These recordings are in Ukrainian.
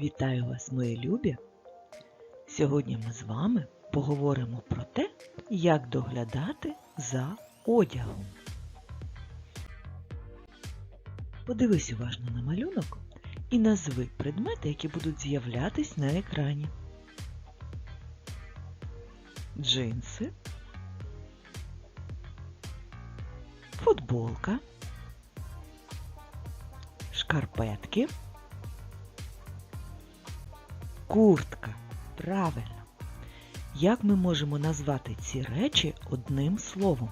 Вітаю вас, мої любі! Сьогодні ми з вами поговоримо про те, як доглядати за одягом. Подивись уважно на малюнок і назви предмети, які будуть з'являтись на екрані. Джинси, футболка, шкарпетки. Куртка. Правильно. Як ми можемо назвати ці речі одним словом?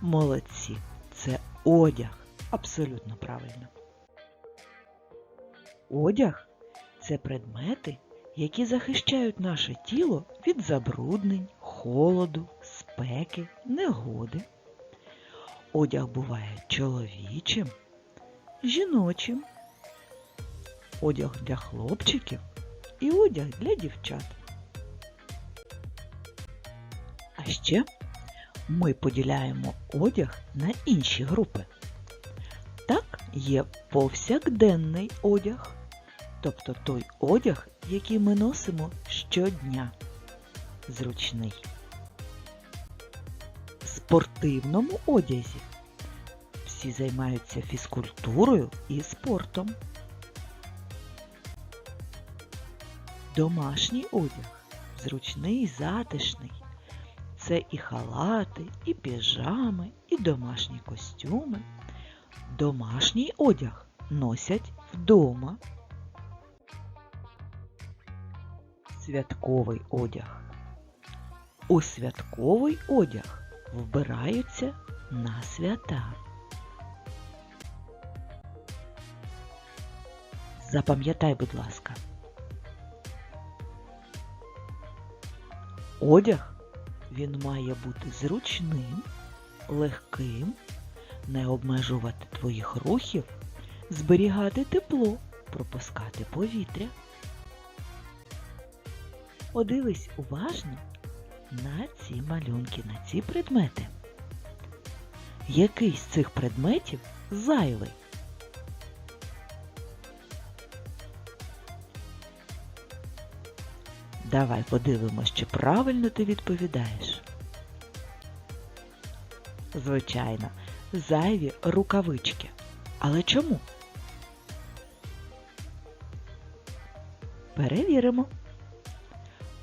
Молодці. Це одяг. Абсолютно правильно. Одяг це предмети, які захищають наше тіло від забруднень, холоду, спеки, негоди. Одяг буває чоловічим, жіночим одяг для хлопчиків і одяг для дівчат. А ще ми поділяємо одяг на інші групи. Так, є повсякденний одяг, тобто той одяг, який ми носимо щодня. Зручний. В спортивному одязі всі займаються фізкультурою і спортом. Домашній одяг зручний затишний. Це і халати, і піжами, і домашні костюми. Домашній одяг носять вдома. Святковий одяг. У святковий одяг вбираються на свята. Запам'ятай, будь ласка. Одяг він має бути зручним, легким, не обмежувати твоїх рухів, зберігати тепло, пропускати повітря. Подивись уважно на ці малюнки, на ці предмети. Який з цих предметів зайвий? Давай подивимось, чи правильно ти відповідаєш. Звичайно, зайві рукавички. Але чому? Перевіримо.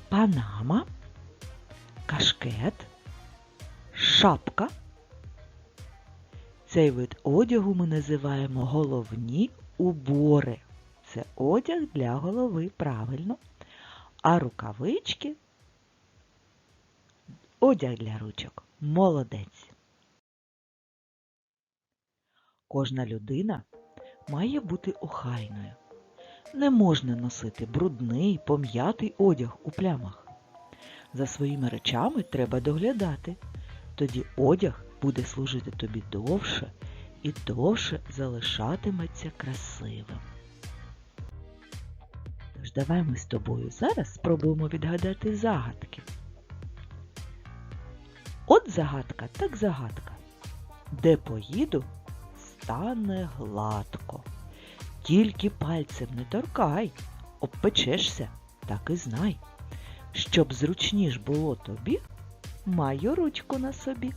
Панама, кашкет, шапка. Цей вид одягу ми називаємо головні убори. Це одяг для голови, правильно. А рукавички одяг для ручок. Молодець. Кожна людина має бути охайною. Не можна носити брудний, пом'ятий одяг у плямах. За своїми речами треба доглядати. Тоді одяг буде служити тобі довше і довше залишатиметься красивим. Давай ми з тобою зараз спробуємо відгадати загадки. От загадка, так загадка. Де поїду, стане гладко. Тільки пальцем не торкай, обпечешся, так і знай. Щоб зручніш було тобі, маю ручку на собі.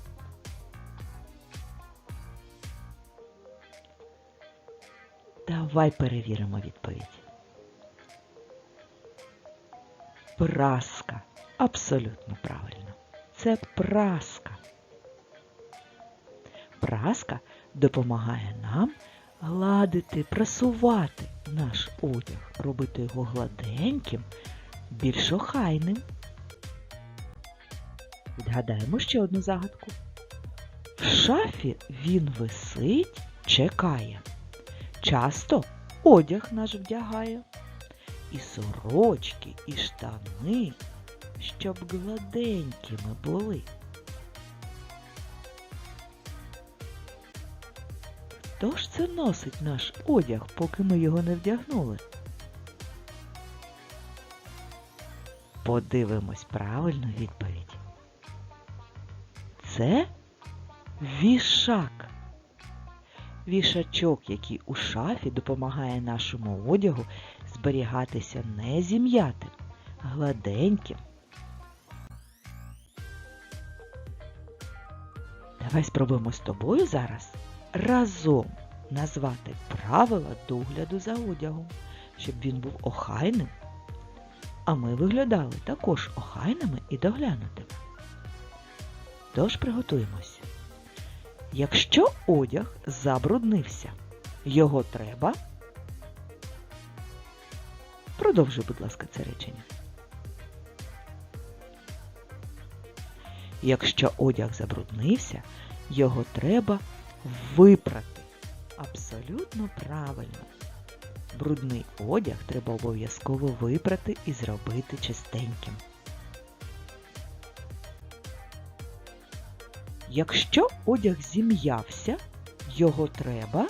Давай перевіримо відповідь. Праска. Абсолютно правильно. Це праска. Праска допомагає нам гладити, прасувати наш одяг, робити його гладеньким, більш охайним. Відгадаємо ще одну загадку. В шафі він висить, чекає. Часто одяг наш вдягає і сорочки, і штани, щоб гладенькими були. Хто ж це носить наш одяг, поки ми його не вдягнули? Подивимось правильну відповідь. Це вішак. Вішачок, який у шафі допомагає нашому одягу зберігатися не зім'ятим, гладеньким. Давай спробуємо з тобою зараз разом назвати правила догляду за одягом, щоб він був охайним, а ми виглядали також охайними і доглянутими. Тож приготуємося. Якщо одяг забруднився, його треба. Продовжуй, будь ласка, це речення. Якщо одяг забруднився, його треба випрати. Абсолютно правильно. Брудний одяг треба обов'язково випрати і зробити чистеньким. Якщо одяг зім'явся, його треба.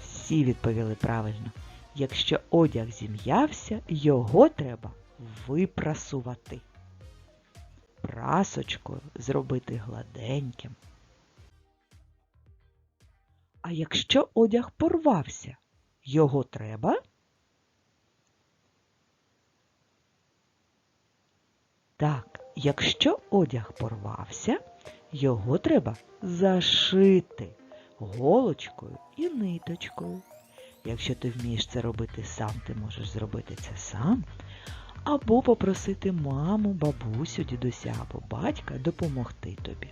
Всі відповіли правильно. Якщо одяг зім'явся, його треба випрасувати. Прасочкою зробити гладеньким. А якщо одяг порвався, його треба Так, якщо одяг порвався, його треба зашити голочкою і ниточкою. Якщо ти вмієш це робити сам, ти можеш зробити це сам. Або попросити маму, бабусю, дідуся або батька допомогти тобі.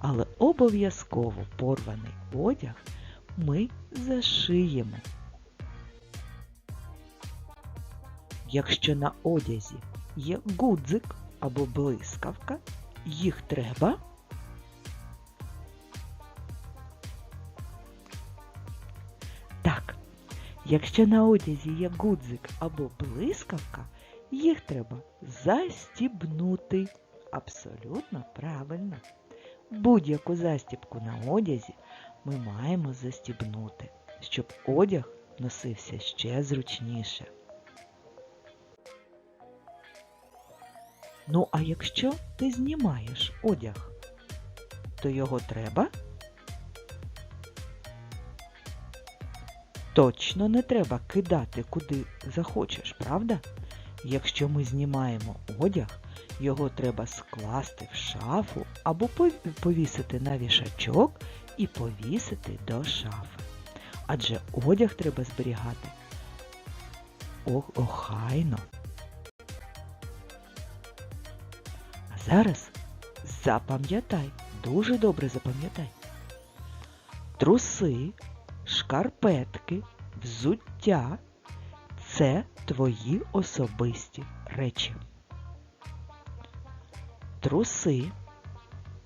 Але обов'язково порваний одяг ми зашиємо. Якщо на одязі є гудзик або блискавка, їх треба Так, якщо на одязі є гудзик або блискавка, їх треба застібнути. Абсолютно правильно. Будь-яку застібку на одязі ми маємо застібнути, щоб одяг носився ще зручніше. Ну, а якщо ти знімаєш одяг, то його треба? Точно не треба кидати куди захочеш, правда? Якщо ми знімаємо одяг, його треба скласти в шафу або повісити на вішачок і повісити до шафи. Адже одяг треба зберігати охайно. Зараз запам'ятай, дуже добре запам'ятай. Труси, шкарпетки, взуття це твої особисті речі. Труси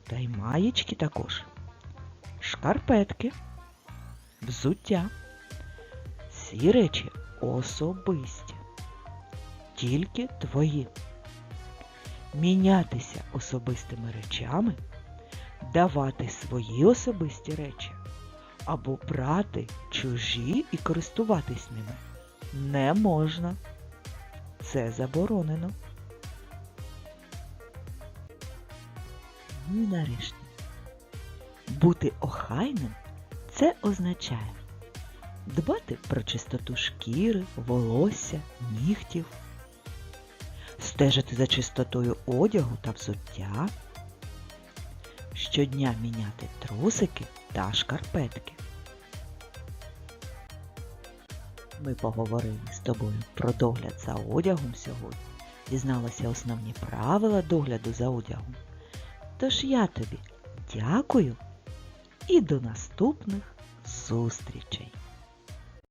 та й маєчки також, шкарпетки, взуття. Ці речі особисті, тільки твої. Мінятися особистими речами, давати свої особисті речі або брати чужі і користуватись ними не можна. Це заборонено. Ну і нарешті. Бути охайним це означає дбати про чистоту шкіри, волосся, нігтів, стежити за чистотою одягу та взуття, щодня міняти трусики та шкарпетки. Ми поговорили з тобою про догляд за одягом сьогодні, дізналися основні правила догляду за одягом. Тож я тобі дякую і до наступних зустрічей!